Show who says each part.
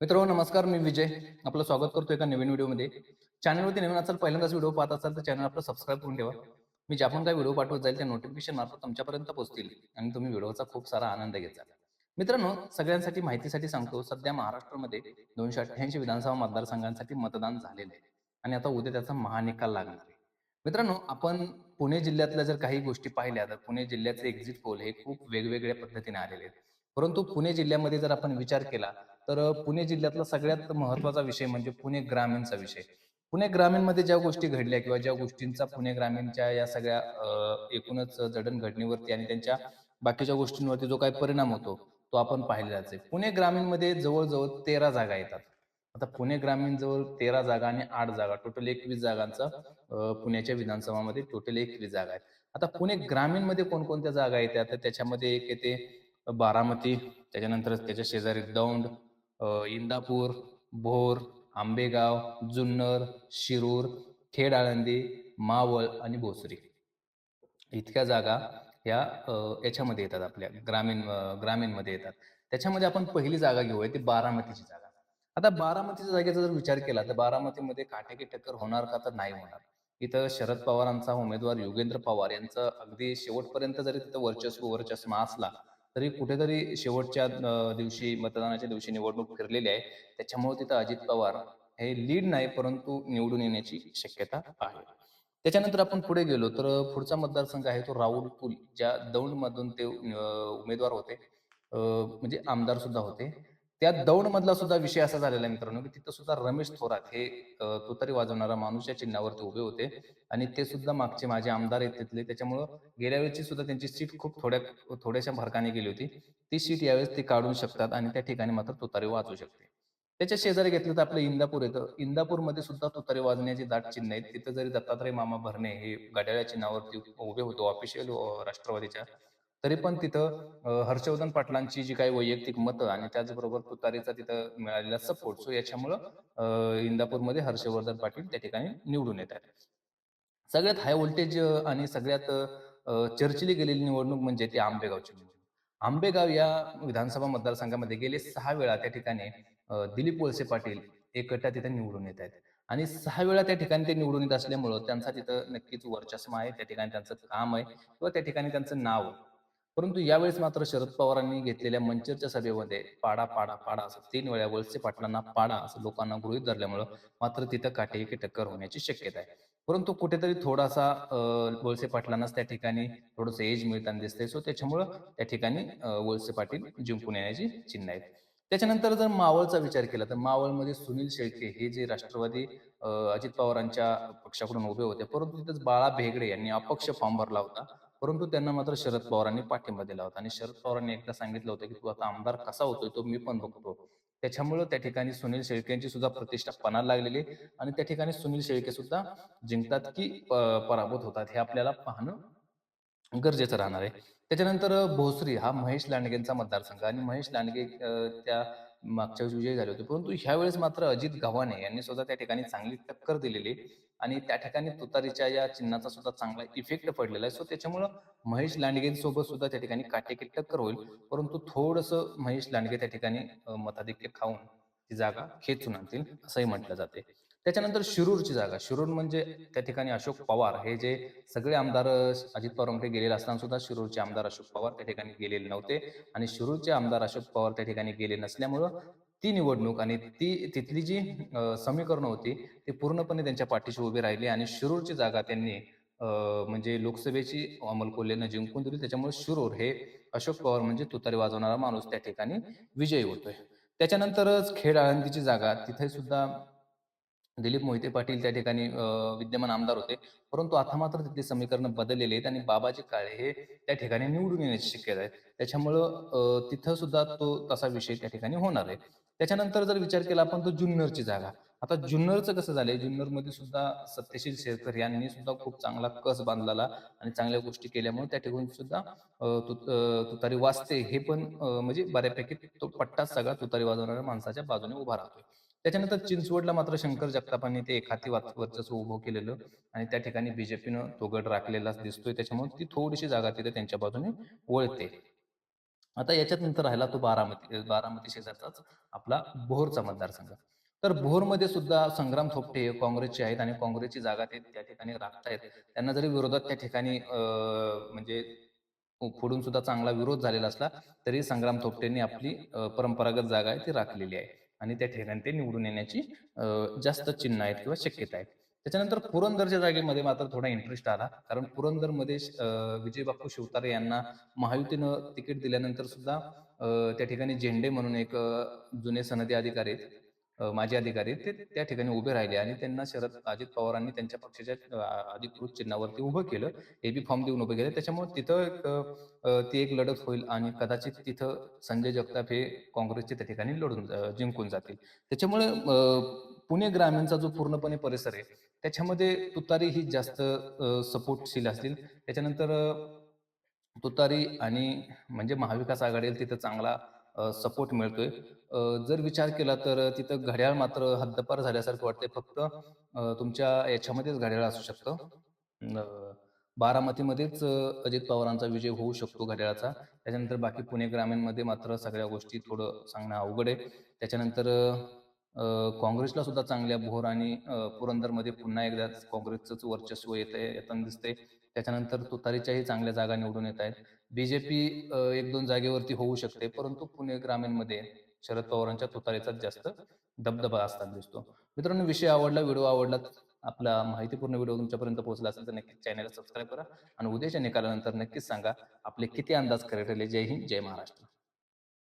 Speaker 1: मित्रांनो नमस्कार मी विजय. आपलं स्वागत करतो एका नवीन व्हिडिओमध्ये. चॅनलवरती नवीन असाल पहिल्यांदाच व्हिडिओ पाहत असाल तर चॅनल आपलं सबस्क्राईब करून ठेवा. मी ज्या पण काही व्हिडिओ पाठवत जाईल त्या नोटिफिकेशन मार्फत तुमच्यापर्यंत पोहोचतील आणि तुम्ही व्हिडिओचा खूप सारा आनंद घेता मित्रांनो सगळ्यांसाठी माहितीसाठी सांगतो सध्या महाराष्ट्रामध्ये दोनशे अठ्ठ्याऐंशी विधानसभा मतदारसंघांसाठी मतदान झालेलं आहे आणि आता उद्या त्याचा महानिकाल लागणार आहे. मित्रांनो आपण पुणे जिल्ह्यातल्या जर काही गोष्टी पाहिल्या तर पुणे जिल्ह्याचे एक्झिट पोल हे खूप वेगवेगळ्या पद्धतीने आलेले आहेत. परंतु पुणे जिल्ह्यामध्ये जर आपण विचार केला तर पुणे जिल्ह्यातला सगळ्यात महत्त्वाचा विषय म्हणजे पुणे ग्रामीणचा विषय. पुणे ग्रामीणमध्ये ज्या गोष्टी घडल्या किंवा ज्या गोष्टींचा पुणे ग्रामीणच्या या सगळ्या एकूणच जडणघडणीवरती आणि त्यांच्या बाकीच्या गोष्टींवरती जो काही परिणाम होतो तो आपण पाहिलेलाच आहे. पुणे ग्रामीणमध्ये जवळजवळ तेरा जागा येतात. आता पुणे ग्रामीण जवळ तेरा जागा आणि आठ जागा टोटल एकवीस जागांचा पुण्याच्या विधानसभामध्ये टोटल एकवीस जागा आहेत. आता पुणे ग्रामीणमध्ये कोणकोणत्या जागा येतात त्याच्यामध्ये एक येते बारामती त्याच्यानंतर त्याच्या शेजारी दौंड इंदापूर भोर आंबेगाव जुन्नर शिरूर खेड आळंदी मावळ आणि भोसरी. इतक्या जागा या याच्यामध्ये येतात आपल्या ग्रामीण ग्रामीणमध्ये येतात. त्याच्यामध्ये आपण पहिली जागा घेऊया ती बारामतीची जागा. आता बारामतीच्या जागेचा जर विचार केला तर बारामतीमध्ये काटेकी टक्कर होणार का तर नाही होणार. इथं शरद पवारांचा उमेदवार योगेंद्र पवार यांचं अगदी शेवटपर्यंत जरी तिथं वर्चस्व वर्चस्व असला तरी कुठेतरी शेवटच्या दिवशी मतदानाच्या दिवशी निवडणूक फिरलेली आहे. त्याच्यामुळे तिथं अजित पवार हे लीड नाही परंतु निवडून येण्याची शक्यता आहे. त्याच्यानंतर आपण पुढे गेलो तर पुढचा मतदारसंघ आहे तो राहुल कुल ज्या दौंड मधून ते उमेदवार होते. म्हणजे आमदार सुद्धा होते. त्या दौंड मधला सुद्धा विषय असा झालेला आहे मित्रांनो की तिथं सुद्धा रमेश थोरात हे अ, तुतारी वाजवणारा माणूस या चिन्हावरती उभे होते. आणि ते सुद्धा मागचे माझे आमदार आहेत तिथले. त्याच्यामुळं गेल्या वेळेची सुद्धा त्यांची सीट खूप थोड्या थोड्याशा भरकाने गेली होती. ती सीट यावेळेस ते काढू शकतात आणि त्या ठिकाणी मात्र तुतारी वाजवू शकते. त्याच्या शेजारी घेतलं तर आपलं इंदापूर येतं. इंदापूरमध्ये सुद्धा तुतारी वाजण्याची दाट चिन्ह आहेत. तिथं जरी दत्तात्रय मामा भरणे हे घड्याळ्या चिन्हावरती उभे होतो ऑफिशियल राष्ट्रवादीच्या तरी पण तिथं हर्षवर्धन पाटलांची जी काही वैयक्तिक मतं आणि त्याचबरोबर तुतारीचा तिथं मिळालेला सपोर्ट सो याच्यामुळं इंदापूरमध्ये हर्षवर्धन पाटील त्या ठिकाणी निवडून येत आहेत. सगळ्यात हाय व्होल्टेज आणि सगळ्यात चर्चिली गेलेली निवडणूक म्हणजे ती आंबेगावची आंबेगाव या विधानसभा मतदारसंघामध्ये गेले सहा वेळा त्या ठिकाणी दिलीप वळसे पाटील एकट्या तिथे निवडून येत आहेत. आणि सहा वेळा त्या ठिकाणी ते निवडून येत असल्यामुळं त्यांचा तिथं नक्कीच वर्चस्व आहे त्या ठिकाणी त्यांचं काम आहे किंवा त्या ठिकाणी त्यांचं नाव परंतु यावेळेस मात्र शरद पवारांनी घेतलेल्या मंचरच्या सभेमध्ये पाडा पाडा पाडा असं तीन वेळा वळसे पाटलांना पाडा असं लोकांना गृहीत धरल्यामुळं मात्र तिथं काटेकी टक्कर होण्याची शक्यता आहे. परंतु कुठेतरी थोडासा वळसे पाटलांनाच त्या ठिकाणी थोडंसं एज मिळताना दिसतंय. सो त्याच्यामुळं त्या ठिकाणी वळसे पाटील जिंकून येण्याची चिन्ह आहेत. त्याच्यानंतर जर मावळचा विचार केला तर मावळमध्ये सुनील शेळके हे जे राष्ट्रवादी अजित पवारांच्या पक्षाकडून उभे होते. परंतु तिथेच बाळा भेगडे यांनी अपक्ष फॉर्म भरला होता. परंतु त्यांना मात्र शरद पवारांनी पाठिंबा दिला होता. आणि शरद पवारांनी एकदा सांगितलं होतं की तू आता आमदार कसा होतोय तो मी पण बघतो. त्याच्यामुळे त्या ठिकाणी सुनील शेळके यांची सुद्धा प्रतिष्ठा पणाला लागलेली आणि त्या ठिकाणी सुनील शेळके सुद्धा जिंकतात की पराभूत होतात हे आपल्याला पाहणं गरजेचं राहणार आहे. त्याच्यानंतर भोसरी हा महेश लांडगेंचा मतदारसंघ आणि महेश लांडगे त्या मागच्या वेळेस विजयी झाले होते. परंतु ह्यावेळेस मात्र अजित गव्हाणे यांनी सुद्धा त्या ठिकाणी चांगली टक्कर दिलेली आणि त्या ठिकाणी तुतारीच्या या चिन्हाचा सुद्धा चांगला इफेक्ट पडलेला आहे. सो त्याच्यामुळं महेश लांडगेसोबत सुद्धा त्या ठिकाणी काटेकी टक्कर होईल. परंतु थोडंसं महेश लांडगे त्या ठिकाणी मताधिक्य खाऊन ती जागा खेचून आणतील असंही म्हटलं जाते. त्याच्यानंतर शिरूरची जागा. शिरूर म्हणजे त्या ठिकाणी अशोक पवार हे जे सगळे आमदार अजित पवारांकडे गेलेले असताना सुद्धा शिरूरचे आमदार अशोक पवार त्या ठिकाणी गेलेले नव्हते. आणि शिरूरचे आमदार अशोक पवार त्या ठिकाणी गेले नसल्यामुळं ती निवडणूक आणि ती तिथली जी समीकरणं होती ती पूर्णपणे त्यांच्या पाठीशी उभी राहिली आणि शिरूरची जागा त्यांनी म्हणजे लोकसभेची अमल कोल्हेनं जिंकून दिली. त्याच्यामुळे शिरूर हे अशोक पवार म्हणजे तुतारी वाजवणारा माणूस त्या ठिकाणी विजयी होतोय. त्याच्यानंतरच खेड आळंदीची जागा. तिथे सुद्धा दिलीप मोहिते पाटील त्या ठिकाणी विद्यमान आमदार होते. परंतु आता मात्र तिथली समीकरण बदललेली आहेत आणि बाबाजी काळे हे त्या ठिकाणी निवडून येण्याची शक्यता आहे. त्याच्यामुळं तिथं सुद्धा तो तसा विषय त्या ठिकाणी होणार आहे. त्याच्यानंतर जर विचार केला आपण तर जुन्नरची जागा. आता जुन्नरचं कसं झालंय? जुन्नरमध्ये सुद्धा सत्यशील शेरकर यांनी सुद्धा खूप चांगला कस बांधलेला आणि चांगल्या गोष्टी केल्यामुळे त्या ठिकाणी सुद्धा तुतारी वाजते हे पण म्हणजे बऱ्यापैकी तो पट्टा सगळा तुतारी वाजवणाऱ्या माणसाच्या बाजूने उभा राहतोय. त्याच्यानंतर चिंचवडला मात्र शंकर जगतापांनी ते एखादी वाच- वर्चस्व उभं केलेलं आणि त्या ठिकाणी बीजेपीनं तो गड राखलेलाच दिसतोय. त्याच्यामुळे ती थोडीशी जागा तिथे त्यांच्या बाजूने वळते. आता याच्यात नंतर राहिला तो बारामती बारामती शेजारचाच आपला भोरचा मतदारसंघ. तर भोरमध्ये सुद्धा संग्राम थोपटे हे काँग्रेसचे आहेत आणि काँग्रेसची जागा ते त्या ठिकाणी राखतायत. त्यांना जरी विरोधात त्या ठिकाणी म्हणजे फोडून सुद्धा चांगला विरोध झालेला असला तरी संग्राम थोपटेंनी आपली परंपरागत जागा आहे ती राखलेली आहे. आणि त्या ठिकाणी ते निवडून येण्याची जास्त चिन्ह आहेत किंवा शक्यता आहेत. त्याच्यानंतर पुरंदरच्या जागेमध्ये मात्र थोडा इंटरेस्ट आला. कारण पुरंदरमध्ये अं, विजय बापू शिवतारे यांना महायुतीनं तिकीट दिल्यानंतर सुद्धा त्या ठिकाणी झेंडे म्हणून एक जुने सनदी अधिकारी आहेत, माझे माजी अधिकारी ते त्या ठिकाणी उभे राहिले आणि त्यांना शरद अजित पवारांनी त्यांच्या पक्षाच्या अधिकृत चिन्हावरती उभं केलं. एबी फॉर्म देऊन उभं केलं त्याच्यामुळे तिथं एक, ती एक लढत होईल आणि कदाचित तिथं संजय जगताप हे काँग्रेसचे त्या ठिकाणी लढून जिंकून जातील. त्याच्यामुळे पुणे ग्रामीणचा जो पूर्णपणे परिसर आहे त्याच्यामध्ये तुतारी ही जास्त सपोर्टशील असतील. त्याच्यानंतर तुतारी आणि म्हणजे महाविकास आघाडीला तिथं चांगला सपोर्ट मिळतोय. जर विचार केला तर तिथं घड्याळ मात्र हद्दपार झाल्यासारखं वाटते फक्त तुमच्या याच्यामध्येच घड्याळ असू शकतं. बारामतीमध्येच अजित पवारांचा विजय होऊ शकतो घड्याळाचा. त्याच्यानंतर बाकी पुणे ग्रामीणमध्ये मात्र सगळ्या गोष्टी थोडं सांगणं अवघड आहे. त्याच्यानंतर काँग्रेसला सुद्धा चांगल्या भोर आणि पुरंदरमध्ये पुन्हा एकदा काँग्रेसचंच वर्चस्व येत आहे येताना दिसतंय. त्याच्यानंतर तुतारीच्याही चांगल्या जागा निवडून येत आहेत. बीजेपी एक दोन जागेवरती होऊ शकते परंतु पुणे ग्रामीणमध्ये शरद पवारांच्या तुतारीचाच जास्त दबदबा असताना दिसतो. मित्रांनो विषय आवडला व्हिडिओ आवडला आपला माहितीपूर्ण व्हिडिओ तुमच्यापर्यंत पोहोचला असेल तर नक्कीच चॅनलला सबस्क्राईब करा आणि उद्याच्या निकालानंतर नक्कीच सांगा आपले किती अंदाज खरे ठरले. जय हिंद जय महाराष्ट्र.